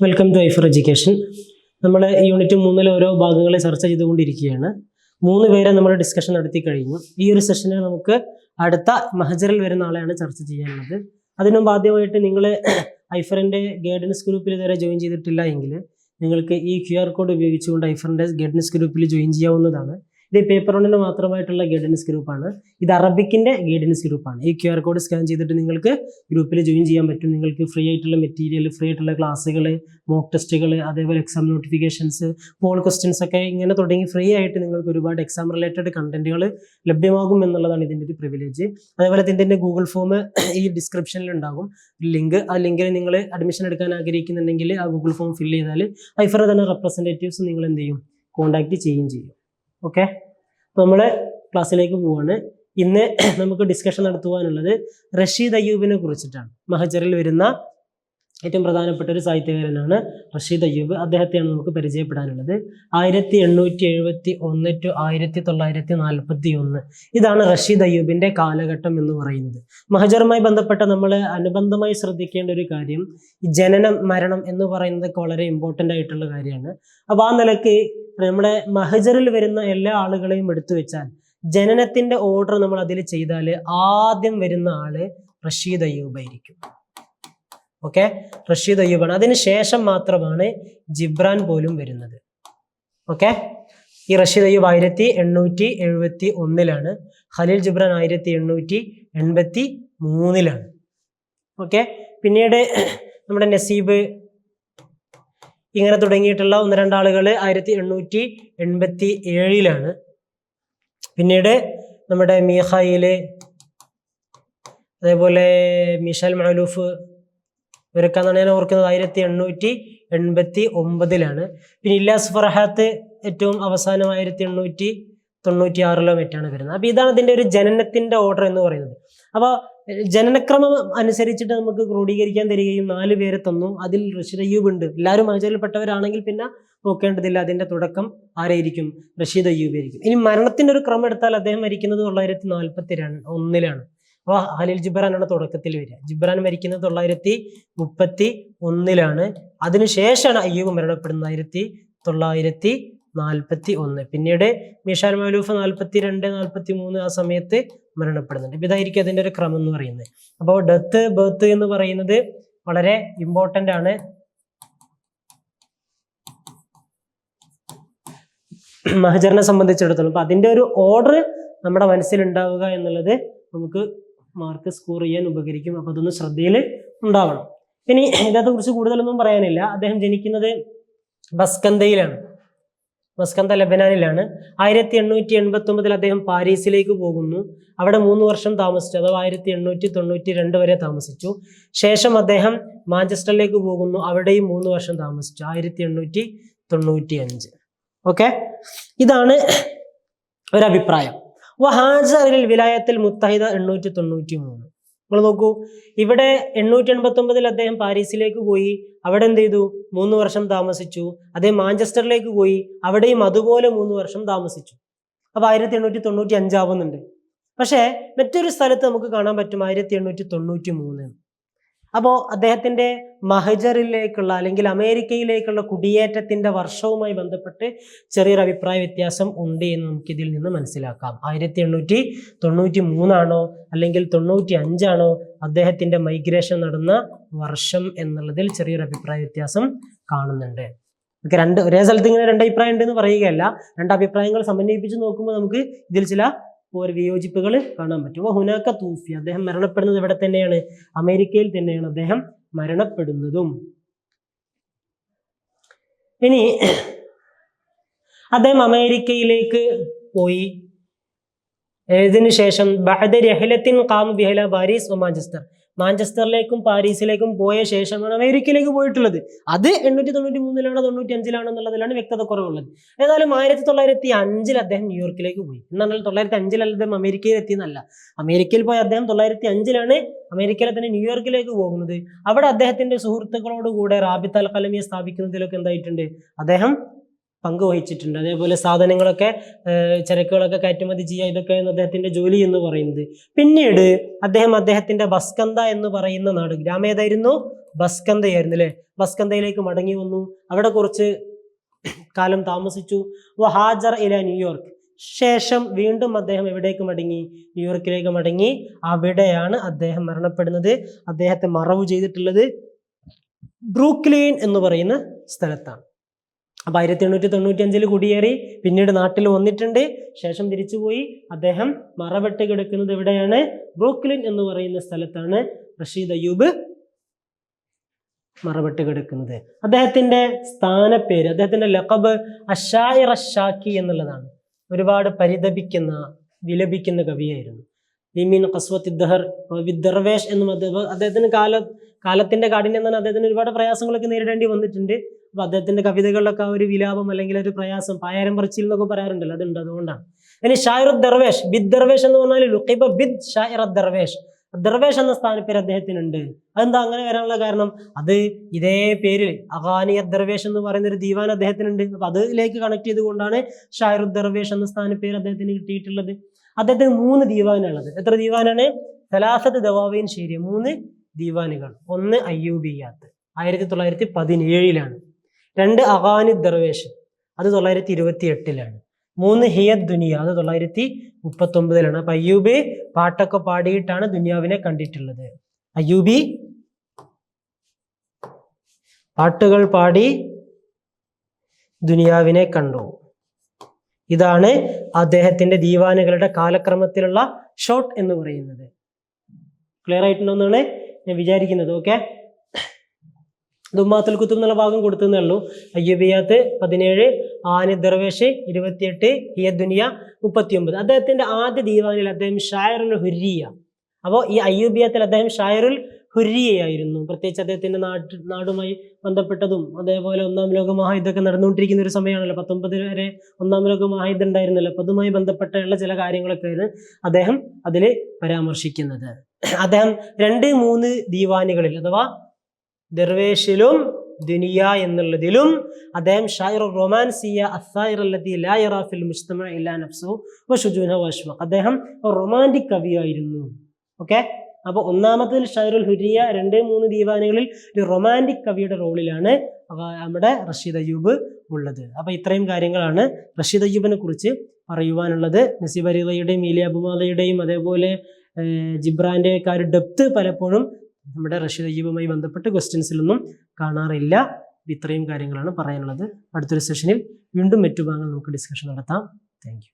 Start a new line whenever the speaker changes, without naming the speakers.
Welcome to ഐഫർ education നമ്മൾ unit മൂന്നിലെ ഓരോ ഭാഗങ്ങളെ ചർച്ച ചെയ്തുകൊണ്ടിരിക്കുകയാണ്. മൂന്ന് പേരെ നമ്മൾ ഡിസ്കഷൻ നടത്തി കഴിഞ്ഞു. ഈ ഒരു സെഷനിൽ നമുക്ക് അടുത്ത മഹജറിൽ വരുന്ന ആളെയാണ് ചർച്ച ചെയ്യാനുള്ളത്. അതിനുമുമ്പ് ആദ്യമായിട്ട് നിങ്ങൾ ഐഫറിന്റെ ഗൈഡൻസ് ഗ്രൂപ്പിൽ ഇതുവരെ ജോയിൻ ചെയ്തിട്ടില്ല എങ്കിൽ നിങ്ങൾക്ക് ഈ ക്യു ആർ കോഡ് ഉപയോഗിച്ചുകൊണ്ട് ഐഫറിന്റെ ഗൈഡൻസ് ഗ്രൂപ്പിൽ ജോയിൻ ചെയ്യാവുന്നതാണ്. ഇത് പേപ്പർ വണ്ണിന് മാത്രമായിട്ടുള്ള ഗൈഡൻസ് ഗ്രൂപ്പാണ് ഇത് അറബിക്കിന്റെ ഗൈഡൻസ് ഗ്രൂപ്പാണ് ഈ ക്യു ആർ കോഡ് സ്കാൻ ചെയ്തിട്ട് നിങ്ങൾക്ക് ഗ്രൂപ്പിൽ ജോയിൻ ചെയ്യാൻ പറ്റും. നിങ്ങൾക്ക് ഫ്രീ ആയിട്ടുള്ള മെറ്റീരിയൽ ഫ്രീ ആയിട്ടുള്ള ക്ലാസ്സുകൾ മോക്ക് ടെസ്റ്റുകൾ അതേപോലെ എക്സാം നോട്ടിഫിക്കേഷൻസ് പോൾ ക്വസ്റ്റ്യൻസ് ഒക്കെ ഇങ്ങനെ തുടങ്ങി ഫ്രീ ആയിട്ട് നിങ്ങൾക്ക് ഒരുപാട് എക്സാം റിലേറ്റഡ് കണ്ടന്റുകൾ ലഭ്യമാകും എന്നുള്ളതാണ് ഇതിന്റെ ഒരു പ്രിവിലേജ് അതേപോലെ ഇതിന്റെ ഗൂഗിൾ ഫോം ഈ ഡിസ്ക്രിപ്ഷനിൽ ഉണ്ടാകും. ലിങ്ക് ആ ലിങ്കിൽ നിങ്ങൾ അഡ്മിഷൻ എടുക്കാൻ ആഗ്രഹിക്കുന്നുണ്ടെങ്കിൽ ആ ഗൂഗിൾ ഫോം ഫില്ല് ചെയ്താൽ ഐഫർ തന്നെ റെപ്രസെന്റേറ്റീവ്സ് നിങ്ങൾ എന്ത് ചെയ്യും? കോൺടാക്ട് ചെയ്യുകയും ചെയ്യും. ഓക്കെ നമ്മൾ ക്ലാസ്സിലേക്ക് പോവാണ്. ഇന്ന് നമുക്ക് ഡിസ്കഷൻ നടത്തുവാനുള്ളത് റഷീദ് അയ്യൂബിനെ കുറിച്ചിട്ടാണ്. മഹജറിൽ വരുന്ന ഏറ്റവും പ്രധാനപ്പെട്ട ഒരു സാഹിത്യകാരനാണ് റഷീദ് അയ്യൂബ്. അദ്ദേഹത്തെയാണ് നമുക്ക് പരിചയപ്പെടാനുള്ളത്. ആയിരത്തി എണ്ണൂറ്റി എഴുപത്തി ഒന്ന് ടു ആയിരത്തി തൊള്ളായിരത്തി നാൽപ്പത്തി ഒന്ന് ഇതാണ് റഷീദ് അയ്യൂബിന്റെ കാലഘട്ടം എന്ന് പറയുന്നത്. മഹജറുമായി ബന്ധപ്പെട്ട നമ്മൾ അനുബന്ധമായി ശ്രദ്ധിക്കേണ്ട ഒരു കാര്യം ജനനം മരണം എന്ന് പറയുന്നതൊക്കെ വളരെ ഇമ്പോർട്ടന്റ് ആയിട്ടുള്ള കാര്യമാണ്. അപ്പോൾ ആ നിലയ്ക്ക് നമ്മുടെ മഹജറിൽ വരുന്ന എല്ലാ ആളുകളെയും എടുത്തു വെച്ചാൽ ജനനത്തിന്റെ ഓർഡർ നമ്മൾ അതിൽ ചെയ്താൽ ആദ്യം വരുന്ന ആൾ റഷീദ് അയ്യൂബ് ആയിരിക്കും. ഓക്കെ? റഷീദ് അയ്യൂബാണ്. അതിന് ശേഷം മാത്രമാണ് ജിബ്രാൻ പോലും വരുന്നത്. ഓക്കെ? ഈ റഷീദ് അയ്യൂബ് ആയിരത്തി എണ്ണൂറ്റി എഴുപത്തി ഒന്നിലാണ്. ഖലീൽ ജിബ്രാൻ ആയിരത്തി എണ്ണൂറ്റി എൺപത്തി മൂന്നിലാണ്. ഓക്കെ? പിന്നീട് നമ്മുടെ നസീബ് ഇങ്ങനെ തുടങ്ങിയിട്ടുള്ള ഒന്ന് രണ്ടാളുകൾ ആയിരത്തി എണ്ണൂറ്റി എൺപത്തി ഏഴിലാണ്. പിന്നീട് നമ്മുടെ മീഹായിൽ അതേപോലെ മിഷൽ മഅലൂഫ് ഇവരൊക്കെയാണ് ഞാൻ ഓർക്കുന്നത്. ആയിരത്തി എണ്ണൂറ്റി എൺപത്തി ഒമ്പതിലാണ്. പിന്നെ ഇല്ലാസ് ഫർഹാത്ത് ഏറ്റവും അവസാനം ആയിരത്തി എണ്ണൂറ്റി തൊണ്ണൂറ്റി ആറിലോ മറ്റാണ് വരുന്നത്. അപ്പോൾ ഇതാണ് ഇതിന്റെ ഒരു ജനനത്തിന്റെ ഓർഡർ എന്ന് പറയുന്നത്. അപ്പോൾ ജനനക്രമം അനുസരിച്ചിട്ട് നമുക്ക് ക്രോഡീകരിക്കാൻ തരികയും നാല് പേരെ തന്നു. അതിൽ റഷീദ് ഉണ്ട്. എല്ലാവരും ആചാര്യപ്പെട്ടവരാണെങ്കിൽ പിന്നെ നോക്കേണ്ടതില്ല. അതിന്റെ തുടക്കം ആരായിരിക്കും? റഷീദ് അയ്യൂബ് ആയിരിക്കും. ഇനി മരണത്തിന്റെ ഒരു ക്രമം എടുത്താൽ അദ്ദേഹം മരിക്കുന്നത് തൊള്ളായിരത്തി നാൽപ്പത്തി രണ്ട് ഒന്നിലാണ്. അപ്പോൾ ഹലീൽ ജിബ്രാനാണ് തുടക്കത്തിൽ വരിക. ജിബ്രാൻ മരിക്കുന്നത് തൊള്ളായിരത്തി മുപ്പത്തി ഒന്നിലാണ് അതിനുശേഷമാണ് അയ്യൂബ് മരണപ്പെടുന്നത് ആയിരത്തി തൊള്ളായിരത്തി നാൽപ്പത്തി ഒന്ന് പിന്നീട് മിഷാൽ മലൂഫ് നാൽപ്പത്തി രണ്ട് നാൽപ്പത്തി മൂന്ന് ആ സമയത്ത് മരണപ്പെടുന്നുണ്ട്. ഇപ്പം ഇതായിരിക്കും അതിന്റെ ഒരു ക്രമം എന്ന് പറയുന്നത്. അപ്പോൾ ഡെത്ത് ബർത്ത് എന്ന് പറയുന്നത് വളരെ ഇമ്പോർട്ടന്റ് ആണ്. മഹജറിനെ സംബന്ധിച്ചിടത്തോളം. അപ്പം അതിന്റെ ഒരു ഓർഡർ നമ്മുടെ മനസ്സിലുണ്ടാവുക എന്നുള്ളത് നമുക്ക് മാർക്ക് സ്കോർ ചെയ്യാൻ ഉപകരിക്കും. അപ്പം അതൊന്ന് ശ്രദ്ധയിൽ ഉണ്ടാവണം. ഇനി ഇതിനകത്തെ കുറിച്ച് കൂടുതലൊന്നും പറയാനില്ല. അദ്ദേഹം ജനിക്കുന്നത് ബസ്കന്തയിലാണ്. മസ്കന്ത ലബനാനിലാണ്. ആയിരത്തി എണ്ണൂറ്റി എൺപത്തി ഒമ്പതിൽ അദ്ദേഹം പാരീസിലേക്ക് പോകുന്നു. അവിടെ മൂന്ന് വർഷം താമസിച്ചു. അഥവാ ആയിരത്തി എണ്ണൂറ്റി തൊണ്ണൂറ്റി രണ്ട് വരെ താമസിച്ചു. ശേഷം അദ്ദേഹം മാഞ്ചസ്റ്ററിലേക്ക് പോകുന്നു. അവിടെയും മൂന്ന് വർഷം താമസിച്ചു. ആയിരത്തി എണ്ണൂറ്റി തൊണ്ണൂറ്റി അഞ്ച് ഓക്കെ? ഇതാണ് ഒരഭിപ്രായം. വഹാജറിൽ വിലായത്തിൽ മുത്തഹിദ എണ്ണൂറ്റി തൊണ്ണൂറ്റി മൂന്ന് നിങ്ങൾ നോക്കൂ ഇവിടെ എണ്ണൂറ്റി എൺപത്തി ഒമ്പതിൽ അദ്ദേഹം പാരീസിലേക്ക് പോയി അവിടെ എന്ത് ചെയ്തു? മൂന്ന് വർഷം താമസിച്ചു. അദ്ദേഹം മാഞ്ചസ്റ്ററിലേക്ക് പോയി അവിടെയും അതുപോലെ മൂന്ന് വർഷം താമസിച്ചു. അപ്പൊ ആയിരത്തി എണ്ണൂറ്റി തൊണ്ണൂറ്റി അഞ്ചാവുന്നുണ്ട് പക്ഷേ മറ്റൊരു സ്ഥലത്ത് നമുക്ക് കാണാൻ പറ്റും ആയിരത്തി എണ്ണൂറ്റി തൊണ്ണൂറ്റി മൂന്ന് അപ്പോൾ അദ്ദേഹത്തിന്റെ മഹജറിലേക്കുള്ള അല്ലെങ്കിൽ അമേരിക്കയിലേക്കുള്ള കുടിയേറ്റത്തിന്റെ വർഷവുമായി ബന്ധപ്പെട്ട് ചെറിയൊരു അഭിപ്രായ വ്യത്യാസം ഉണ്ട് എന്ന് നമുക്കിതിൽ നിന്ന് മനസ്സിലാക്കാം. ആയിരത്തി എണ്ണൂറ്റി തൊണ്ണൂറ്റി മൂന്നാണോ അല്ലെങ്കിൽ തൊണ്ണൂറ്റി അഞ്ചാണോ അദ്ദേഹത്തിന്റെ മൈഗ്രേഷൻ നടന്ന വർഷം എന്നുള്ളതിൽ ചെറിയൊരു അഭിപ്രായ വ്യത്യാസം കാണുന്നുണ്ട്. നമുക്ക് രണ്ട് ഒരേ സ്ഥലത്ത് ഇങ്ങനെ രണ്ട് അഭിപ്രായം ഉണ്ടെന്ന് പറയുകയല്ല. രണ്ട് അഭിപ്രായങ്ങൾ സമന്വയിപ്പിച്ച് നോക്കുമ്പോൾ നമുക്ക് ഇതിൽ ചില ഒരു വിയോജിപ്പുകൾ കാണാൻ പറ്റും. ഹുനാക്ക തൂഫി. അദ്ദേഹം മരണപ്പെടുന്നത് ഇവിടെ തന്നെയാണ്. അമേരിക്കയിൽ തന്നെയാണ് അദ്ദേഹം മരണപ്പെടുന്നതും. ഇനി അദ്ദേഹം അമേരിക്കയിലേക്ക് പോയി. ഇതിനു ശേഷം ബഹദർ രഹലത്തിൻ കാം ബിഹല പാരീസ് ഒ മാഞ്ചസ്റ്റർ മാഞ്ചസ്റ്ററിലേക്കും പാരീസിലേക്കും പോയ ശേഷമാണ് അമേരിക്കയിലേക്ക് പോയിട്ടുള്ളത്. അത് എണ്ണൂറ്റി തൊണ്ണൂറ്റി മൂന്നിലാണോ തൊണ്ണൂറ്റി അഞ്ചിലാണോ എന്നുള്ളതിലാണ് വ്യക്തത കുറവുള്ളത്. ഏതായാലും ആയിരത്തി തൊള്ളായിരത്തി അഞ്ചിൽ അദ്ദേഹം ന്യൂയോർക്കിലേക്ക് പോയി. എന്നാൽ തൊള്ളായിരത്തി അഞ്ചിൽ അദ്ദേഹം അമേരിക്കയിൽ എത്തിയെന്നല്ല അമേരിക്കയിൽ പോയ അദ്ദേഹം തൊള്ളായിരത്തി അഞ്ചിലാണ് അമേരിക്കയിലെ തന്നെ ന്യൂയോർക്കിലേക്ക് പോകുന്നത്. അവിടെ അദ്ദേഹത്തിന്റെ സുഹൃത്തുക്കളോട് കൂടെ റാബിത്ത് അൽ കലമിയെ സ്ഥാപിക്കുന്നതിലൊക്കെ എന്തായിട്ടുണ്ട്? അദ്ദേഹം പങ്കുവഹിച്ചിട്ടുണ്ട്. അതേപോലെ സാധനങ്ങളൊക്കെ ചരക്കുകളൊക്കെ കയറ്റുമതി ചെയ്യുക ഇതൊക്കെയാണ് അദ്ദേഹത്തിന്റെ ജോലി എന്ന് പറയുന്നത്. പിന്നീട് അദ്ദേഹം അദ്ദേഹത്തിന്റെ ബസ്കന്ത എന്ന് പറയുന്ന നാട് ഗ്രാമം ഏതായിരുന്നു ബസ്കന്തയായിരുന്നു അല്ലെ? ബസ്കന്തയിലേക്ക് മടങ്ങി വന്നു. അവിടെ കുറച്ച് കാലം താമസിച്ചു. ഹാജർ ഇല ന്യൂയോർക്ക്. ശേഷം വീണ്ടും അദ്ദേഹം എവിടേക്ക് മടങ്ങി? ന്യൂയോർക്കിലേക്ക് മടങ്ങി. അവിടെയാണ് അദ്ദേഹം മരണപ്പെടുന്നത്. അദ്ദേഹത്തെ മറവ് ചെയ്തിട്ടുള്ളത് ബ്രൂക്ലീൻ എന്ന് പറയുന്ന സ്ഥലത്താണ്. അപ്പൊ ആയിരത്തി എണ്ണൂറ്റി തൊണ്ണൂറ്റി അഞ്ചിൽ കുടിയേറി പിന്നീട് നാട്ടിൽ വന്നിട്ടുണ്ട്. ശേഷം തിരിച്ചുപോയി. അദ്ദേഹം മറവെട്ട് കിടക്കുന്നത് എവിടെയാണ്? ബ്രൂക്ലിൻ എന്ന് പറയുന്ന സ്ഥലത്താണ് റഷീദ് അയ്യൂബ് മറവെട്ട് കിടക്കുന്നത്. അദ്ദേഹത്തിന്റെ സ്ഥാനപ്പേര് അദ്ദേഹത്തിന്റെ ലഖബ് അഷായിർ അഷാക്കി എന്നുള്ളതാണ്. ഒരുപാട് പരിതപിക്കുന്ന വിലപിക്കുന്ന കവിയായിരുന്നു. വിമീൻ കസ്വത്ത് ഇദ്ദഹർ വിദ്ദർവേഷ് എന്നും അദ്ദേഹം അദ്ദേഹത്തിന് കാല കാലത്തിന്റെ കാഠിന്യം തന്നെ അദ്ദേഹത്തിന് ഒരുപാട് പ്രയാസങ്ങളൊക്കെ നേരിടേണ്ടി വന്നിട്ടുണ്ട്. അപ്പൊ അദ്ദേഹത്തിന്റെ കവിതകളിലൊക്കെ ഒരു വിലാപം അല്ലെങ്കിൽ ഒരു പ്രയാസം പായാരം പറച്ചിൽ എന്നൊക്കെ പറയാറുണ്ടല്ലോ അതുണ്ട് അതുകൊണ്ടാണ്. ഇനി ഷായർ ദർവേഷ് ബിദ് ദർവേഷ് എന്ന് പറഞ്ഞാൽ ലുക്കിബ ബിദ് ഷായർ ദർവേഷ്. ദർവേഷ് എന്ന സ്ഥാനപ്പേര് അദ്ദേഹത്തിനുണ്ട്. അതെന്താ അങ്ങനെ വരാനുള്ള കാരണം? അത് ഇതേ പേരിൽ അഗാനി ദർവേഷ് എന്ന് പറയുന്ന ഒരു ദീവാൻ അദ്ദേഹത്തിനുണ്ട്. അപ്പൊ അതിലേക്ക് കണക്ട് ചെയ്തുകൊണ്ടാണ് ഷായർ ദർവേഷ് എന്ന സ്ഥാനപ്പേര് അദ്ദേഹത്തിന് കിട്ടിയിട്ടുള്ളത്. അദ്ദേഹത്തിന് മൂന്ന് ദീവാനുള്ളത് എത്ര ദീവാനാണ്? സലാസത്ത് ദവാവീൻ ശരി മൂന്ന് ദീവാനുകൾ. ഒന്ന് അയ്യൂബിയാത്ത്. ആയിരത്തി തൊള്ളായിരത്തി പതിനേഴിലാണ്. രണ്ട് അഗാനി ദർവേഷ് അത് തൊള്ളായിരത്തി ഇരുപത്തി എട്ടിലാണ് മൂന്ന് ഹിയത് ദുനിയ അത് തൊള്ളായിരത്തി മുപ്പത്തി ഒമ്പതിലാണ് അപ്പൊ അയ്യൂബി പാട്ടൊക്കെ പാടിയിട്ടാണ് ദുനിയാവിനെ കണ്ടിട്ടുള്ളത്. അയ്യൂബി പാട്ടുകൾ പാടി ദുനിയാവിനെ കണ്ടു. ഇതാണ് അദ്ദേഹത്തിന്റെ ദീവാനുകളുടെ കാലക്രമത്തിലുള്ള ഷോട്ട് എന്ന് പറയുന്നത്. ക്ലിയർ ആയിട്ടുണ്ടോ എന്നാണ് ഞാൻ വിചാരിക്കുന്നത്. ഓക്കെ ദുമ്മാത്തുൽ കുത്തുബ് എന്നുള്ള ഭാഗം കൊടുത്തതേ ഉള്ളൂ. അയ്യബിയാത്ത് പതിനേഴ് ആനി ദർവേഷ് ഇരുപത്തിയെട്ട് ഹിയ ദുനിയ മുപ്പത്തിയൊമ്പത്. അദ്ദേഹത്തിന്റെ ആദ്യ ദീവാനിൽ അദ്ദേഹം ഷായറുൽ ഹുരിയ. അപ്പോൾ ഈ അയ്യൂബിയത്തിൽ അദ്ദേഹം ഷായറുൽ ഹുരിയയായിരുന്നു. പ്രത്യേകിച്ച് അദ്ദേഹത്തിന്റെ നാട്ട് നാടുമായി ബന്ധപ്പെട്ടതും അതേപോലെ ഒന്നാം ലോക മഹായുദ്ധമൊക്കെ നടന്നുകൊണ്ടിരിക്കുന്ന ഒരു സമയമാണല്ലോ. പത്തൊമ്പത് വരെ ഒന്നാം ലോക മഹായുദ്ധം ഉണ്ടായിരുന്നല്ലോ. അപ്പോൾ അതുമായി ബന്ധപ്പെട്ടുള്ള ചില കാര്യങ്ങളൊക്കെയാണ് അദ്ദേഹം അതിൽ പരാമർശിക്കുന്നത്. അദ്ദേഹം രണ്ട് മൂന്ന് ദീവാനികളിൽ അഥവാ ദർവേഷിലും ദുനിയ എന്നുള്ളതിലും അദ്ദേഹം ഷായർ റൊമാൻസിയ അസായിർ അല്ലത്തി ലാ യറാ ഫിൽ മുസ്തമ ഇല്ലാ അദ്ദേഹം റൊമാന്റിക് കവിയായിരുന്നു. ഓക്കെ? അപ്പോൾ ഒന്നാമത്തിൽ ഷൈറുൽ ഹുരിയ രണ്ട് മൂന്ന് ദീവാനികളിൽ ഒരു റൊമാന്റിക് കവിയുടെ റോളിലാണ് നമ്മുടെ റഷീദ് അയ്യൂബ് ഉള്ളത്. അപ്പോൾ ഇത്രയും കാര്യങ്ങളാണ് റഷീദ് അയ്യൂബിനെ കുറിച്ച് പറയുവാനുള്ളത്. നസീബ് അരിതയുടെയും ഇലിയ അബുമാലയുടെയും അതേപോലെ ജിബ്രാന്റെ ഒക്കെ ആ ഒരു ഡെപ്ത് പലപ്പോഴും നമ്മുടെ റഷീദ് അയ്യൂബുമായി ബന്ധപ്പെട്ട് ക്വസ്റ്റ്യൻസിലൊന്നും കാണാറില്ല. ഇത്രയും കാര്യങ്ങളാണ് പറയാനുള്ളത്. അടുത്തൊരു സെഷനിൽ വീണ്ടും മറ്റു ഭാഗങ്ങൾ നമുക്ക് ഡിസ്കഷൻ നടത്താം. താങ്ക്